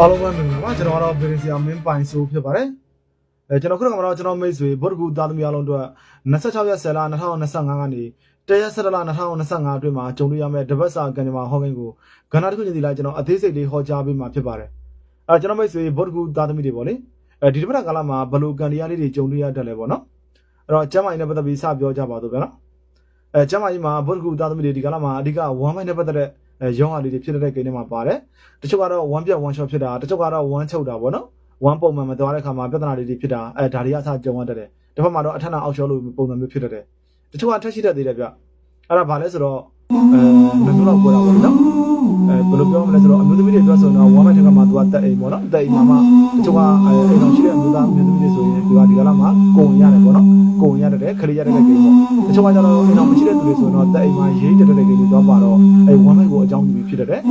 အားလုံးပဲမင်္ဂလာပါကျွန်တော်ကတော့ဗီဒီစီယာမင်းပိုင်ဆိုဖြစ်ပါတယ်အဲကျွန်တော်ခုနကတော့ကျွန်တော်မိတ်ဆွေဗုဒ္ဓဂူသားသမီးအားလုံးတို့26ရက်10လ2025ကနေတရက်17လ2025အတွင်းမှာကြုံတွေ့ရမယ့်တပတ်စာကံကြမ္မာဟောကိန်းကိုကဏ္ဍတစ်ခုချင်းစီလိုက်ကျွန်တော်အသေးစိတ်လေးဟောကြားပေးမှာဖြစ်ပါတယ်အဲကျွန်တော်မိတ်ဆွေဗုဒ္ဓဂူသားသမီးတွေပေါ့လေအဲဒီတပတ်ကာလမှာဘယ်လိုကံတရားလေးတွေကြုံတွေ့ရတတ်လဲပေါ့နော်အဲ့တော့ကျမ်းမာရေးနဲ့ပတ်သက်ပြီးစပြောကြပါတော့ဗျာနော်အဲကျမ်းမာရေးမှာဗုဒ္ဓဂူသားသမီးတွေဒီကာလမှာအဓိကဝမ်းမိုင်းနဲ့ပတ်သက်တဲ့ အဲရောဂါလေးတွေဖြစ်တဲ့ကိန်းတွေမှာပါတယ်တချို့ကတော့ဝမ်းပြတ်ဝမ်းချော့ဖြစ်တာတချို့ကတော့ဝမ်းချုပ်တာပေါ့နော်ဝမ်းပုံမှန်မသွားတဲ့ခါမှာပြဿနာတွေတွေဖြစ်တာအဲဒါတွေအဆကြုံရတတ်တယ်တစ်ဖက်မှာတော့အထက်နာအောက်ချောလို့ပုံစံမျိုးဖြစ်တတ်တယ်တချို့ကထက်ရှိတတ်သေးတယ်ဗျအဲ့ဒါဘာလဲဆိုတော့ အဲမျိုးလောက်ပေါ်တာပေါ့နော်အဲဘယ်လိုပြောမလဲဆိုတော့အမျိုးသမီးတွေပြောဆိုတော့ဝမ်းမိုင်းထက်ကမှသူကတက်အိမ်ပေါ့နော်တက်အိမ်မှာမှတချို့ကအဲအိမ်တော်ရှိတဲ့အမျိုးသားအမျိုးသမီးတွေဆိုရင်သူကဒီကလာမှာကုန်ရတယ်ပေါ့နော်ကုန်ရတတ်တယ်ခရီးရတတ်တဲ့ကိန်းပေါ့တချို့ကကျတော့အိမ်တော်မရှိတဲ့သူတွေဆိုတော့တက်အိမ်မှာရေးတတ်တဲ့ကိန်းတွေတော့ပါတော့အဲဝမ်းမိုင်းကိုအကြောင်းပြုပြီးဖြစ်တတ်တယ်အ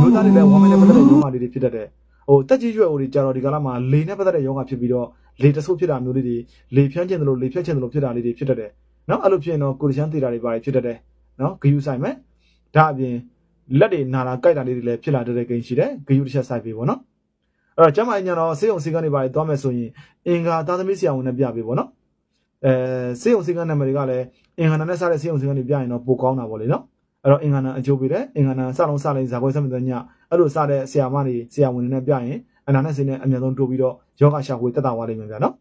မျိုးသားတွေလည်းဝမ်းမိုင်းနဲ့ပတ်သက်တဲ့ယောဂါတွေဖြစ်တတ်တယ်ဟိုတက်ကြီးရွယ်ဟိုတွေကြတော့ဒီကလာမှာလေနဲ့ပတ်သက်တဲ့ယောဂဖြစ်ပြီးတော့လေတဆိုးဖြစ်တာမျိုးလေးတွေလေဖြန်းကျင်တယ်လို့လေဖြတ်ကျင်တယ်လို့ဖြစ်တာလေးတွေဖြစ်တတ်တယ်နော်အဲ့လိုဖြစ်ရင်တော့ကိုယ်တချမ်းသေးတာတွေပါတယ်ဖြစ်တတ်တယ် နော်ဂယူဆိုင်မယ်ဒါအပြင်လက်တွေနာတာကြိုက်တာလေးတွေလည်းဖြစ်လာတဲ့ကိန်းရှိတယ်ဂယူတစ်ချက်ဆိုင်ပြီပေါ့နော်အဲ့တော့ကျမအညာတော့စေယုံစေကနေပါတယ်သွားမယ်ဆိုရင်အင်္ဂါသားသမီးဆရာဝန်နဲ့ပြပြီပေါ့နော်အဲစေယုံစေကနာမည်တွေကလည်းအင်္ဂါနာနဲ့စတဲ့စေယုံစေကနေပြရင်တော့ပိုကောင်းတာပေါ့လေနော်အဲ့တော့အင်္ဂါနာအကျိုးပေးတယ်အင်္ဂါနာစလုံးစလိုက်ဇာခွဲဆက်မတဲ့ညအဲ့လိုစတဲ့ဆရာမတွေဆရာဝန်တွေနဲ့ပြရင်အနာနဲ့စင်းနဲ့အများဆုံးတိုးပြီးတော့ယောဂရှာဖွေတက်တာသွားလိမ့်မယ်ဗျာနော်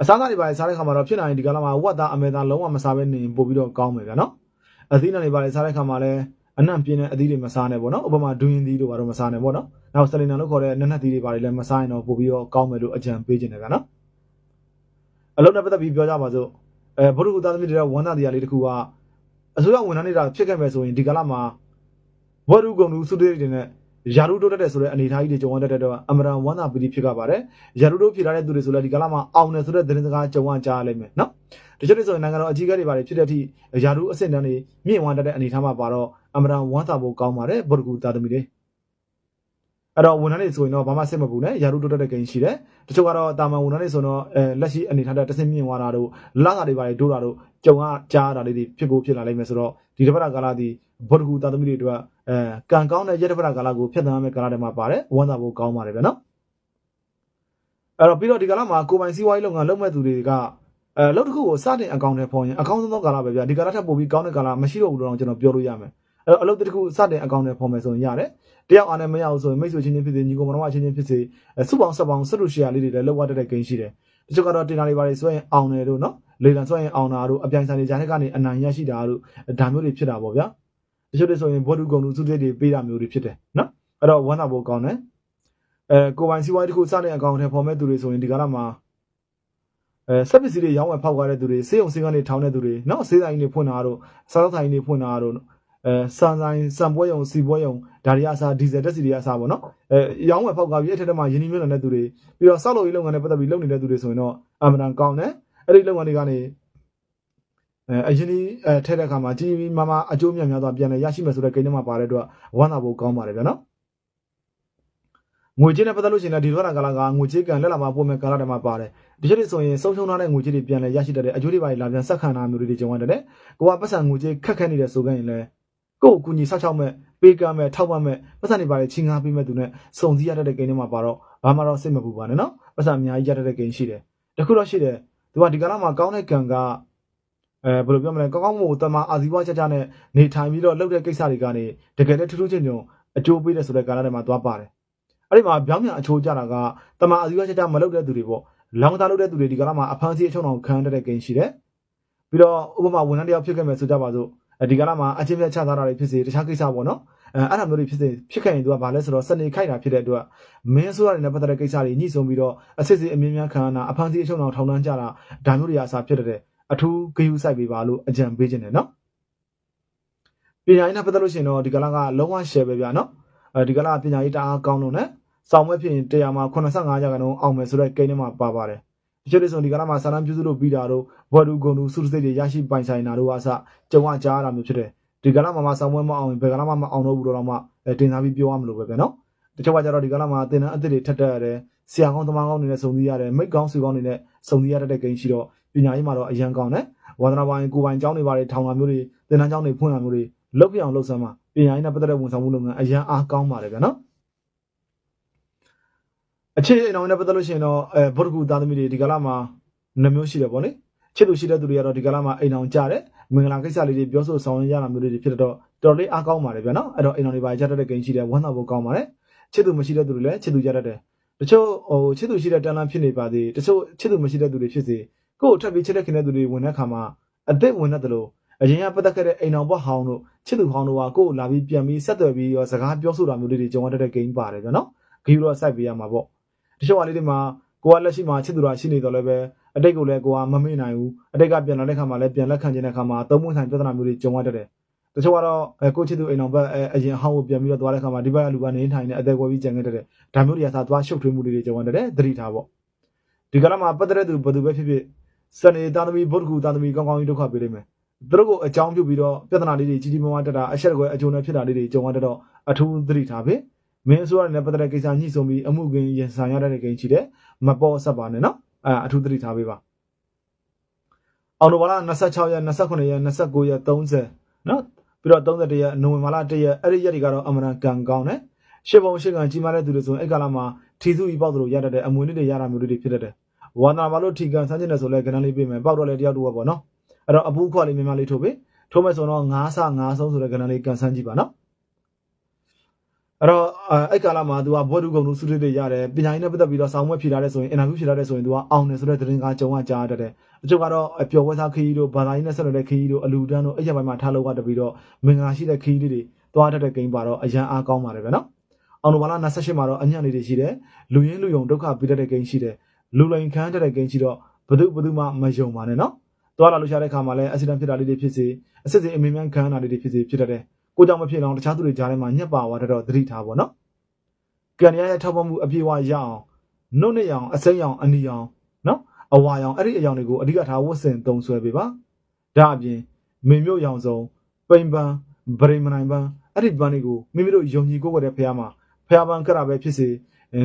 အစားအစာတွေပါစားတဲ့ခါမှာတော့ဖြစ်နိုင်ဒီကလာမှာဝတ်သားအမေသားလုံးဝမစားဘဲနေပို့ပြီးတော့ကောင်းမယ်ဗျာနော်အသီးနှံတွေပါလေစားတဲ့ခါမှာလည်းအနံ့ပြင်းတဲ့အသီးတွေမစားနဲ့ပေါ့နော်ဥပမာဒူရင်သီးတို့ဘာလို့မစားနဲ့ပေါ့နော်နောက်စလင်နံလို့ခေါ်တဲ့နက်နက်သီးတွေပါလေလည်းမစားရင်တော့ပို့ပြီးတော့ကောင်းမယ်လို့အကြံပေးခြင်းတယ်ဗျာနော်အလုံးနဲ့ပတ်သက်ပြီးပြောကြပါစို့အဲဘုရုကူသားသမီးတွေဝန်သားတရားလေးတစ်ခုကအစိုးရဝန်ထမ်းတွေကဖြစ်ခဲ့မယ်ဆိုရင်ဒီကလာမှာဘဝရုကုံလူစုတွေတွေနဲ့ ယာရုတိုးတက်တဲ့ဆိုတဲ့အနေအထားကြီးတွေကြုံရတဲ့တော့အမရန်ဝမ်းသာပီတိဖြစ်ခဲ့ပါတယ်ယာရုတိုးဖြစ်လာတဲ့သူတွေဆိုလည်းဒီကလာမှာအောင်တယ်ဆိုတဲ့သတင်းစကားကြုံရကြရလိမ့်မယ်နော်တချို့တွေဆိုရင်နိုင်ငံတော်အကြီးအကဲတွေပါတယ်ဖြစ်တဲ့အထိယာရုအဆင့်တန်းတွေမြင့်ဝမ်းတက်တဲ့အနေအထားမှာပါတော့အမရန်ဝမ်းသာဖို့ကောင်းပါတယ်ဘုရုကူသားသမီးတွေ အဲ့တော့ဝန်ထမ်းတွေဆိုရင်တော့ဘာမှစိတ်မပူနဲ့ယာရုတိုးတက်တဲ့ကိန်းရှိတယ်တချို့ကတော့တာမန်ဝန်ထမ်းတွေဆိုတော့အဲလက်ရှိအနေထားတဲ့တဆင့်မြင့်သွားတာတို့လကားတွေပါတယ်တိုးတာတို့ကြုံရကြားတာလေးတွေဖြစ်ကိုဖြစ်လာလိမ့်မယ်ဆိုတော့ဒီတစ်ပတ်ကာလဒီဘုဒ္ဓဂူသားသမီးတွေအတွက်အဲကံကောင်းတဲ့ရက်တစ်ပတ်ကာလကိုဖျက်ဆီးရမယ့်ကာလတွေမှာပါတယ်ဝန်သာဖို့ကောင်းပါတယ်ဗျာနော်အဲ့တော့ပြီးတော့ဒီကာလမှာကိုပိုင်စီးပွားရေးလုပ်ငန်းလုပ်မဲ့သူတွေကအဲလုပ်တစ်ခုကိုစတင်အကောင့်ထဲပေါ်ရင်အကောင့်ဆုံးသောကာလပဲဗျာဒီကာလထက်ပိုပြီးကောင်းတဲ့ကာလမရှိတော့ဘူးတော့ကျွန်တော်ပြောလို့ရမယ် အဲ့တော့အလုပ်တစ်ခုစတင်အကောင့်ထဲပေါ်မယ်ဆိုရင်ရတယ်တယောက်အားနဲ့မရဘူးဆိုရင်မိတ်ဆွေချင်းချင်းဖြစ်စေညီကိုမတော်မချင်းချင်းဖြစ်စေစုပေါင်းဆက်ပေါင်းဆက်လို့ရှယ်ယာလေးတွေလည်းလောက်ရတဲ့ကိန်းရှိတယ်တချို့ကတော့တင်တာတွေပါလေဆိုရင်အောင်တယ်တို့နော်လေလံဆိုရင်အောင်တာတို့အပြိုင်ဆိုင်တွေဂျာနဲ့ကနေအနိုင်ရရှိတာတို့ဒါမျိုးတွေဖြစ်တာပေါ့ဗျာတချို့တွေဆိုရင်ဘောဓုကုံလူစုတွေတွေပေးတာမျိုးတွေဖြစ်တယ်နော်အဲ့တော့ဝမ်းသာဖို့ကောင်းတယ်အဲကိုပိုင်စီးပွားရေးတစ်ခုစတဲ့အကောင့်ထဲပေါ်မဲ့သူတွေဆိုရင်ဒီကာလမှာအဲစက်ပစ္စည်းတွေရောင်းဝယ်ဖောက်ကားတဲ့သူတွေစေးုံစေးကနေထောင်းတဲ့သူတွေနော်စေးဆိုင်တွေဖွင့်တာတို့စားသောက်ဆိုင်တွေဖွင့်တာတို့ အဲစံဆိုင်စံပွဲယုံစီပွဲယုံဒါတွေအစားဒီဇယ်တက်စီတွေအစားပေါ့နော်အဲရောင်းဝယ်ဖောက်ကားပြီးအထက်ထက်မှာယင်းနှိမ့်နေတဲ့သူတွေပြီးတော့စောက်လို့ရေးလုပ်ငန်းနဲ့ပတ်သက်ပြီးလုပ်နေတဲ့သူတွေဆိုရင်တော့အမှန်တန်ကောင်းတယ်အဲ့ဒီလုပ်ငန်းတွေကနေအဲအရင်ဒီအဲထက်တဲ့အခါမှာကြီးကြီးမားမားအကျိုးမြတ်များစွာပြန်လည်ရရှိမယ်ဆိုတဲ့ကိန်းထဲမှာပါတဲ့အတွက်ဝမ်းသာဖို့ကောင်းပါတယ်ဗျာနော်ငွေကြေးနဲ့ပတ်သက်လို့ရှိရင်လည်းဒီလိုကကာလကငွေကြေးကံလက်လာမှာပို့မဲ့ကာလတွေမှာပါတယ်ဒီချက်တွေဆိုရင်ဆုံးရှုံးထားတဲ့ငွေကြေးတွေပြန်လည်ရရှိတတ်တဲ့အကျိုးတွေပါလာပြန်ဆက်ခံတာမျိုးတွေကြုံရတယ်ကိုကပတ်စံငွေကြေးခက်ခဲနေတဲ့ဆိုခဲ့ရင်လည်း ကိုယ့်ကိုကူညီဆောက်ချောက်မဲ့ပေးကမ်းမဲ့ထောက်ပံ့မဲ့ပတ်စံတွေပါလေချင်းငါပေးမဲ့သူနဲ့စုံစည်းရတတ်တဲ့ကိန်းတွေမှာပါတော့ဘာမှတော့စိတ်မပူပါနဲ့နော်ပတ်စံအများကြီးရတတ်တဲ့ကိန်းရှိတယ်တခုတော့ရှိတယ်သူကဒီကာလမှာကောင်းတဲ့ကံကအဲဘယ်လိုပြောမလဲကောင်းကောင်းမို့တမအာဇီဝကြကြနဲ့နေထိုင်ပြီးတော့လုပ်တဲ့ကိစ္စတွေကနေတကယ်လည်းထူးထူးချွန်ချွန်အကျိုးပေးတဲ့ဆိုတဲ့ကာလတွေမှာသွားပါတယ်အဲ့ဒီမှာပြောင်းပြန်အချိုးကြတာကတမအာဇီဝကြကြမလုပ်တဲ့သူတွေပေါ့လောင်းသားလုပ်တဲ့သူတွေဒီကာလမှာအဖမ်းဆီးအချုံအောင်ခံရတဲ့ကိန်းရှိတယ်ပြီးတော့ဥပမာဝန်ထမ်းတယောက်ဖြစ်ခဲ့မယ်ဆိုကြပါစို့ ဒီကာလမှာအချင်းပြတ်ချသားတာတွေဖြစ်စေတခြားကိစ္စပေါ့နော်အဲအဲ့ဒါမျိုးတွေဖြစ်စေဖြစ်ခဲ့ရင်သူကဘာလဲဆိုတော့စနေခိုက်တာဖြစ်တဲ့အတွက်မင်းဆိုရတဲ့ပတ်သက်တဲ့ကိစ္စတွေညှိဆုံးပြီးတော့အစစ်စစ်အမြင့်မြတ်ခံရတာအဖမ်းဆီးအချုံအောင်ထောင်နှန်းကြတာဒါမျိုးတွေအစားဖြစ်တဲ့အထူးဂယုစိုက်ပေးပါလို့အကြံပေးခြင်းတယ်နော်ပညာရေးနဲ့ပတ်သက်လို့ရှိရင်တော့ဒီကလာကလုံးဝ share ပဲဗျာနော်အဲဒီကလာပညာရေးတအားကောင်းလို့ねစောင်းမဲ့ဖြစ်ရင်တရားမှာ85ရာခိုင်နှုန်းအောင်မယ်ဆိုတဲ့ကိန်းထဲမှာပါပါတယ် တချို့တွေဆိုဒီကလာမှာစာတမ်းပြုစုလို့ပြီးတာတော့ဘွယ်ဒူဂုံဒူစုစိတ်တွေရရှိပိုင်ဆိုင်တာတို့အစကြုံရကြားရတာမျိုးဖြစ်တယ်ဒီကလာမှာမစောင်းပွဲမအောင်ဘယ်ကလာမှမအောင်တော့ဘူးတော့မှတင်စားပြီးပြောရမလို့ပဲဗျာနော်တချို့ကကြတော့ဒီကလာမှာတင်တန်းအသစ်တွေထက်တက်ရတယ်ဆရာကောင်းသမားကောင်းတွေနဲ့စုံစည်းရတယ်မိတ်ကောင်းဆွေကောင်းတွေနဲ့စုံစည်းရတဲ့ကိန်းရှိတော့ပညာရေးမှာတော့အရန်ကောင်းတယ်ဝါသနာပိုင်းကိုပိုင်ကျောင်းတွေပါတယ်ထောင်တာမျိုးတွေသင်တန်းကျောင်းတွေဖွင့်တာမျိုးတွေလုပ်ပြအောင်လုပ်စမ်းပါပညာရေးနဲ့ပတ်သက်တဲ့ဝန်ဆောင်မှုလုပ်ငန်းအရန်အားကောင်းပါတယ်ဗျာနော် အခြေအိမ်အောင်နဲ့ပတ်သက်လို့ရှိရင်တော့အဲဗုဒ္ဓဂူသားသမီးတွေဒီကလာမှာနှမျိုးရှိတယ်ပေါ့လေချစ်သူရှိတဲ့သူတွေကတော့ဒီကလာမှာအိမ်အောင်ကြတယ်မင်္ဂလာကိစ္စလေးတွေပြောဆိုဆောင်ရွက်ရတာမျိုးတွေဖြစ်တော့တော်တော်လေးအားကောင်းပါတယ်ဗျာနော်အဲ့တော့အိမ်အောင်တွေပါကြတတ်တဲ့ဂိမ်းရှိတယ်ဝမ်းသာဖို့ကောင်းပါတယ်ချစ်သူမရှိတဲ့သူတွေလည်းချစ်သူကြတတ်တယ်တချို့ဟိုချစ်သူရှိတဲ့တန်လန်းဖြစ်နေပါသေးတချို့ချစ်သူမရှိတဲ့သူတွေဖြစ်စေကိုယ့်ကိုထပ်ပြီးချစ်တဲ့ခင်တဲ့သူတွေဝင်တဲ့ခါမှာအသက်ဝင်တဲ့လို့အရင်ကပတ်သက်ခဲ့တဲ့အိမ်အောင်ဘွားဟောင်းတို့ချစ်သူဟောင်းတို့ကကိုယ့်ကိုလာပြီးပြန်ပြီးဆက်သွယ်ပြီးရောစကားပြောဆိုတာမျိုးလေးတွေကြုံရတတ်တဲ့ဂိမ်းပါတယ်ဗျာနော်ဂီယူတော့စိုက်ပေးရမှာပေါ့ တချို့ဟာလေးတွေမှာကိုကလက်ရှိမှာချစ်သူတော်ရှိနေတော့လည်းပဲအတိတ်ကိုလည်းကိုကမမေ့နိုင်ဘူးအတိတ်ကပြန်လာတဲ့ခါမှာလည်းပြန်လက်ခံခြင်းတဲ့ခါမှာသုံးမွေးဆိုင်ပြဿနာမျိုးတွေကြုံရတတ်တယ်တချို့ကတော့အဲကိုချစ်သူအိမ်အောင်ဘက်အဲအရင်အဟောင်းကိုပြန်ပြီးတော့သွားတဲ့ခါမှာဒီဘက်ကလူကနေထိုင်နေအသက်ကွယ်ပြီးကြံခဲ့တတ်တယ်ဒါမျိုးတွေကသာသွားရှုပ်ထွေးမှုတွေကြုံရတတ်တယ်သတိထားပေါ့ဒီကလာမှာပတ်သက်တဲ့သူဘယ်သူပဲဖြစ်ဖြစ်စနေသားသမီးဗုဒ္ဓကူသားသမီးကောင်းကောင်းကြီးဒုက္ခပေးလိမ့်မယ်သူတို့ကိုအကြောင်းပြုပြီးတော့ပြဿနာလေးတွေကြီးကြီးမားမားတက်တာအဆက်ကွယ်အကျိုးနဲ့ဖြစ်တာလေးတွေကြုံရတတ်တော့အထူးသတိထားပေး မင်းအစိုးရနဲ့ပတ်သက်တဲ့ကိစ္စညှိဆုံးပြီးအမှုကင်းရင်ဆိုင်ရတဲ့ကိန်းရှိတယ်မပေါ်ဆက်ပါနဲ့နော်အဲအထူးသတိထားပေးပါအော်တိုဘာလ26ရက်29ရက်29ရက်30နော်ပြီးတော့31ရက်နိုဝင်ဘာလ1ရက်အဲ့ဒီရက်တွေကတော့အမှန်တန်ကောင်းတယ်ရှစ်ပုံရှစ်ကန်ကြီးမားတဲ့သူတွေဆိုရင်အဲ့ကာလမှာထီစုကြီးပေါက်သလိုရတတ်တဲ့အမွေနစ်တွေရတာမျိုးတွေဖြစ်တတ်တယ်ဝါနာဘာလို့ထီကန်ဆန်းကျင်တယ်ဆိုလဲကဏ္ဍလေးပေးမယ်ပေါက်တော့လဲတယောက်တူပဲပေါ့နော်အဲ့တော့အပူခွက်လေးများများလေးထိုးပေးထိုးမယ်ဆိုတော့9ဆ9ဆုံးဆိုတဲ့ကဏ္ဍလေးကန်ဆန်းကြည့်ပါနော် အဲ့တော့အဲ့ကာလမှာ तू ကဘောဓုကုံလူစုထွေးတွေရတယ်ပညာရေးနဲ့ပတ်သက်ပြီးတော့ဆောင်းမွဲဖြေထားတဲ့ဆိုရင်အင်တာဗျူးဖြေထားတဲ့ဆိုရင် तू ကအောင်တယ်ဆိုတဲ့သတင်းကားကြုံကကြားတတ်တယ်အချို့ကတော့အပျော်ဝဲစားခရီးတို့ဘာသာရေးနဲ့ဆက်နွယ်တဲ့ခရီးတို့အလူတန်းတို့အဲ့ရပိုင်းမှာထားလို့ကတပြီးတော့မင်္ဂလာရှိတဲ့ခရီးလေးတွေသွားတတ်တဲ့ဂိမ်းပါတော့အရန်အားကောင်းပါတယ်ဗျနော်အောင်နိုဘာလ28မှာတော့အညံ့လေးတွေရှိတယ်လူရင်းလူယုံဒုက္ခပြီးတတ်တဲ့ဂိမ်းရှိတယ်လူလိန်ခမ်းတတ်တဲ့ဂိမ်းရှိတော့ဘသူဘသူမှမယုံပါနဲ့နော်သွားလာလို့ရှာတဲ့ခါမှာလည်းအက်ဆီဒန့်ဖြစ်တာလေးတွေဖြစ်စေအစစ်စစ်အမင်းမြန်ခမ်းတာလေးတွေဖြစ်စေဖြစ်တတ်တယ် ကိုကြောင့်မဖြစ်အောင်တခြားသူတွေကြားထဲမှာညက်ပါသွားတတ်တော့သတိထားပါနော်ကံရရဲ့ထောက်ပံ့မှုအပြည့်အဝရအောင်နှုတ်နဲ့ရအောင်အစိမ်းရအောင်အနီရအောင်နော်အဝါရအောင်အဲ့ဒီအရောင်တွေကိုအဓိကထားဝတ်ဆင်သုံးဆွဲပေးပါဒါအပြင်မေမျိုးရောင်စုံပိန်ပန်းဗရိမနိုင်ပန်းအဲ့ဒီပန်းတွေကိုမိမိတို့ယုံကြည်ကိုယ်ဝတ်တဲ့ဖះမှာဖះပန်းကရပဲဖြစ်စေ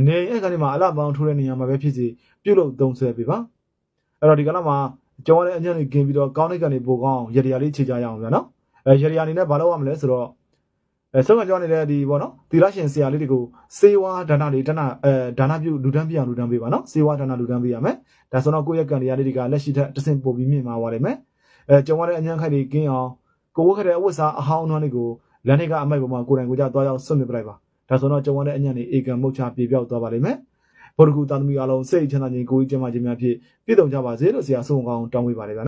နေအဲ့ကနေမှာအလပန်းထိုးတဲ့နေရာမှာပဲဖြစ်စေပြုတ်လို့သုံးဆွဲပေးပါအဲ့တော့ဒီကနေ့မှာကျောင်းရတဲ့အညံ့လေးกินပြီးတော့ကောင်းတဲ့ကနေပိုကောင်းအောင်ရရလေးခြေချရအောင်ဗျာနော် အဲရရအနေနဲ့ဘာလုပ်ရမလဲဆိုတော့ အဲဆုံးကကြောင်းနေတဲ့ဒီပေါ့နော်သီလရှင်ဆရာလေးတွေကိုစေဝါဒါနတွေဒါနအဲဒါနပြုလူတန်းပြအောင်လူတန်းပေးပါနော်စေဝါဒါနလူတန်းပေးရမယ်ဒါဆိုတော့ကိုယ့်ရဲ့ကံတရားလေးတွေကလက်ရှိထက်တစ်ဆင့်ပိုပြီးမြင့်မာသွားလိမ့်မယ်အဲကြုံရတဲ့အញ្ញံခိုက်တွေကင်းအောင်ကိုဝတ်ခဲ့တဲ့အဝတ်စားအဟောင်းအနှွမ်းတွေကိုလမ်းတွေကအမိုက်ပေါ်မှာကိုယ်တိုင်ကိုယ်ကြသွားရောက်ဆွတ်မြစ်ပလိုက်ပါဒါဆိုတော့ကြုံရတဲ့အញ្ញံတွေအေကံမုတ်ချပြေပြောက်သွားပါလိမ့်မယ်ဘုဒ္ဓဂူတာသမီအားလုံးစိတ်ချမ်းသာခြင်းကိုယ်ကြီးကျမ်းမာခြင်းများဖြင့်ပြည့်စုံကြပါစေလို့ဆရာဆုံးကောင်းတောင်းပေးပါတယ်ဗျာ